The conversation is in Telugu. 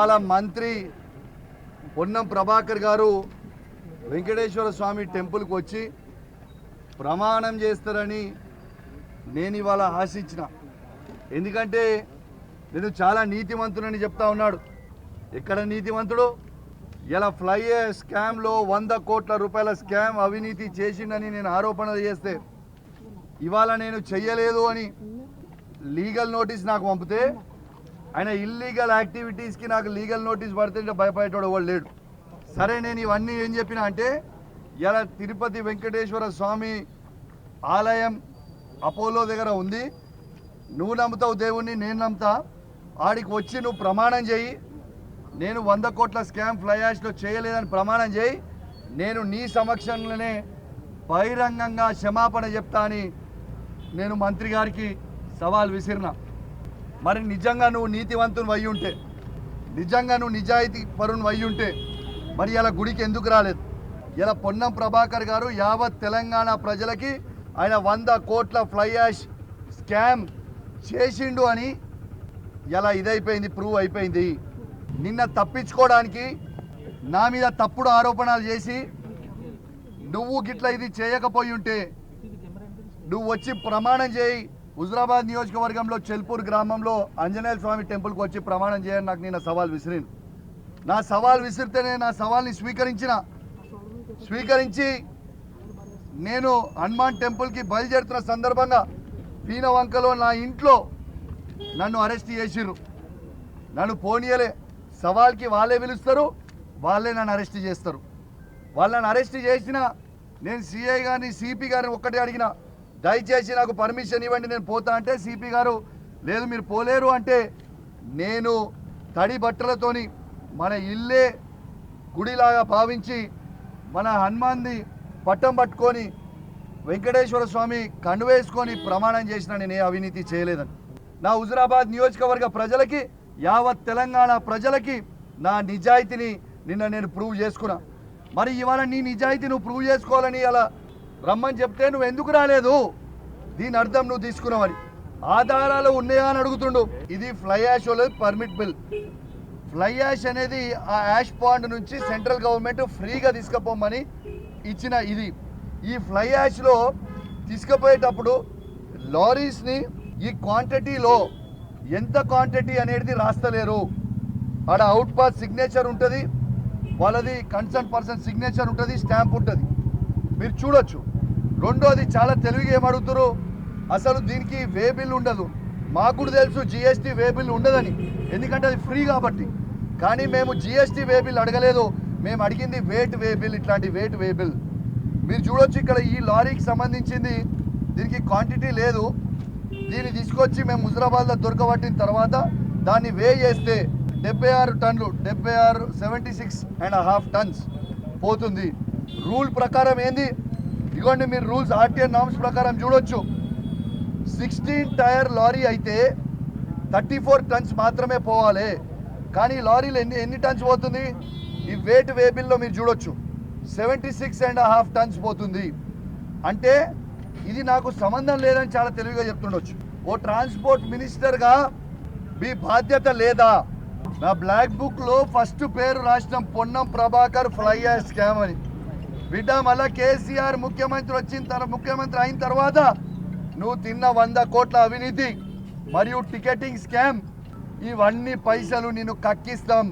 ఇవాళ మంత్రి పొన్నం ప్రభాకర్ గారు వెంకటేశ్వర స్వామి టెంపుల్కి వచ్చి ప్రమాణం చేస్తారని నేను ఇవాళ ఆశించిన. ఎందుకంటే నేను చాలా నీతివంతుడని చెప్తా ఉన్నాడు. ఎక్కడ నీతిమంతుడు? ఇలా ఫ్లై స్కామ్లో వంద కోట్ల రూపాయల స్కామ్ అవినీతి చేసిండని నేను ఆరోపణలు చేస్తే ఇవాళ నేను చెయ్యలేదు అని లీగల్ నోటీస్ నాకు పంపితే ఆయన ఇల్లీగల్ యాక్టివిటీస్కి నాకు లీగల్ నోటీస్ పడితే భయపడేటోడు ఎవడు లేడు. సరే నేను ఇవన్నీ ఏం చెప్పినా అంటే ఇలా తిరుపతి వెంకటేశ్వర స్వామి ఆలయం అపోలో దగ్గర ఉంది. నువ్వు నమ్ముతావు దేవుణ్ణి నేను నమ్ముతా. ఆడికి వచ్చి నువ్వు ప్రమాణం చేయి. నేను వంద కోట్ల స్కామ్ ఫ్లై యాష్లో చేయలేదని ప్రమాణం చేయి. నేను నీ సమక్షంలోనే బహిరంగంగా క్షమాపణ చెప్తా అని నేను మంత్రి గారికి సవాల్ విసిరినా. మరి నిజంగా నువ్వు నీతివంతుని వయ్యి ఉంటే నిజంగా నువ్వు నిజాయితీ పరుని వయ్యి ఉంటే మరి ఇలా గుడికి ఎందుకు రాలేదు? ఇలా పొన్నం ప్రభాకర్ గారు యావత్ తెలంగాణ ప్రజలకి ఆయన వంద కోట్ల ఫ్లై యాష్ స్కామ్ చేసిండు అని ఇలా ఇదైపోయింది ప్రూవ్ అయిపోయింది. నిన్న తప్పించుకోవడానికి నా మీద తప్పుడు ఆరోపణలు చేసి నువ్వు గిట్ల ఇది చేయకపోయి ఉంటే నువ్వు వచ్చి ప్రమాణం చేయి హుజరాబాద్ నియోజకవర్గంలో చెల్పూర్ గ్రామంలో ఆంజనేయ స్వామి టెంపుల్కి వచ్చి ప్రమాణం చేయని నాకు నేను సవాల్ విసిరిను నా సవాల్ విసిరితేనే నా సవాల్ని స్వీకరించిన. స్వీకరించి నేను హనుమాన్ టెంపుల్కి బయలుదేరుతున్న సందర్భంగా పీనవంకలో నా ఇంట్లో నన్ను అరెస్ట్ చేసిర్రు. నన్ను పోనీయలే. సవాల్కి వాళ్ళే పిలుస్తారు వాళ్ళే నన్ను అరెస్ట్ చేస్తారు. వాళ్ళని అరెస్ట్ చేసిన నేను సిఐ గారిని సిపి గారిని ఒక్కటే అడిగిన దయచేసి నాకు పర్మిషన్ ఇవ్వండి నేను పోతా అంటే సిపి గారు లేదు మీరు పోలేరు అంటే నేను తడి బట్టలతోని మన ఇల్లే గుడిలాగా భావించి మన హనుమాన్ని పట్టం పట్టుకొని వెంకటేశ్వర స్వామి కండువేసుకొని ప్రమాణం చేసిన నేను ఏ అవినీతి చేయలేదని. నా హుజురాబాద్ నియోజకవర్గ ప్రజలకి యావత్ తెలంగాణ ప్రజలకి నా నిజాయితీని నిన్న నేను ప్రూవ్ చేసుకున్నా. మరి ఇవాళ నీ నిజాయితీ నువ్వు ప్రూవ్ చేసుకోవాలని అలా రమ్మని చెప్తే నువ్వు ఎందుకు రాలేదు? దీని అర్థం నువ్వు తీసుకున్నావని ఆధారాలు ఉన్నాయా అని అడుగుతుండు. ఇది ఫ్లై యాష్ లేదు పర్మిట్ బిల్ ఫ్లై యాష్ అనేది ఆ యాష్ పాండ్ నుంచి సెంట్రల్ గవర్నమెంట్ ఫ్రీగా తీసుకుపోమని ఇచ్చిన ఇది. ఈ ఫ్లై యాష్లో తీసుకుపోయేటప్పుడు లారీస్ని ఈ క్వాంటిటీలో ఎంత క్వాంటిటీ అనేది రాస్తలేరు. ఆడ అవుట్ పాస్ సిగ్నేచర్ ఉంటుంది. వాళ్ళది కన్సర్న్ పర్సన్ సిగ్నేచర్ ఉంటుంది స్టాంప్ ఉంటుంది. మీరు చూడొచ్చు. రెండోది చాలా తెలివిగా ఏమడుగుతారు అసలు దీనికి వే బిల్ ఉండదు. మాకు కూడా తెలుసు జిఎస్టీ వే బిల్ ఉండదని. ఎందుకంటే అది ఫ్రీ కాబట్టి. కానీ మేము జిఎస్టీ వే బిల్ అడగలేదు. మేము అడిగింది వేట్ వే బిల్ ఇట్లాంటి వేట్ వే బిల్. మీరు చూడొచ్చు ఇక్కడ ఈ లారీకి సంబంధించింది దీనికి క్వాంటిటీ లేదు. దీన్ని తీసుకొచ్చి మేము హుజరాబాద్లో దొరకబట్టిన తర్వాత దాన్ని వే చేస్తే డెబ్బై ఆరు టన్నులు డెబ్బై ఆరు seventy six and half tons పోతుంది. రూల్ ప్రకారం ఏంది? ఇదిగోండి మీరు రూల్స్ ఆర్టీఎన్ నామ్స్ ప్రకారం చూడొచ్చు. సిక్స్టీన్ టైర్ లారీ అయితే థర్టీ ఫోర్ టన్స్ మాత్రమే పోవాలి. కానీ లారీలు ఎన్ని ఎన్ని టన్స్ పోతుంది? ఈ వెయిట్ వేబిల్లో మీరు చూడొచ్చు. Seventy six and half tons పోతుంది. అంటే ఇది నాకు సంబంధం లేదని చాలా తెలివిగా చెప్తుండొచ్చు. ఓ ట్రాన్స్పోర్ట్ మినిస్టర్గా మీ బాధ్యత లేదా? నా బ్లాక్ బుక్లో ఫస్ట్ పేరు రాసిన పొన్నం ప్రభాకర్ ఫ్లై స్కామ్ అని. బిడ్డ మళ్ళా కేసీఆర్ ముఖ్యమంత్రి వచ్చిన తర్వాత ముఖ్యమంత్రి అయిన తర్వాత నువ్వు తిన్న వంద కోట్ల అవినీతి మరియు టికెటింగ్ స్కామ్ ఇవన్నీ పైసలు నేను కక్కిస్తాం.